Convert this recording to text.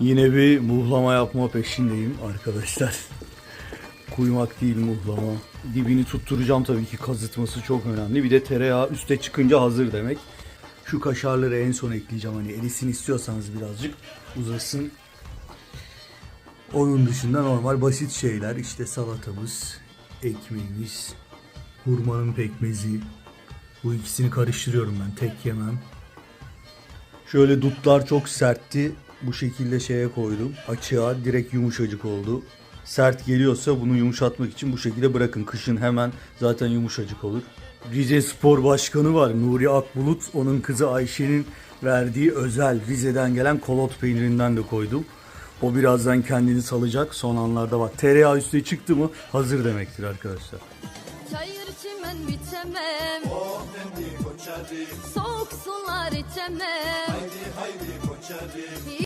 Yine bir muhlama yapma peşindeyim arkadaşlar. Kuymak değil muhlama. Dibini tutturacağım tabii ki kazıtması çok önemli. Bir de tereyağı üste çıkınca hazır demek. Şu kaşarları en son ekleyeceğim. Hani erisin istiyorsanız birazcık uzasın. Onun dışında normal basit şeyler. işte salatamız, ekmeğimiz, hurmanın pekmezi. Bu ikisini karıştırıyorum ben. Tek yemem. Şöyle dutlar çok sertti. Bu şekilde şeye koydum. Açığa direkt yumuşacık oldu. Sert geliyorsa bunu yumuşatmak için bu şekilde bırakın. Kışın hemen zaten yumuşacık olur. Rize Spor Başkanı var Nuri Akbulut. Onun kızı Ayşe'nin verdiği özel Rize'den gelen kolot peynirinden de koydum. O birazdan kendini salacak. Son anlarda bak tereyağı üstüne çıktı mı hazır demektir arkadaşlar. Çayır çimen biçemem Soğuk sular içemem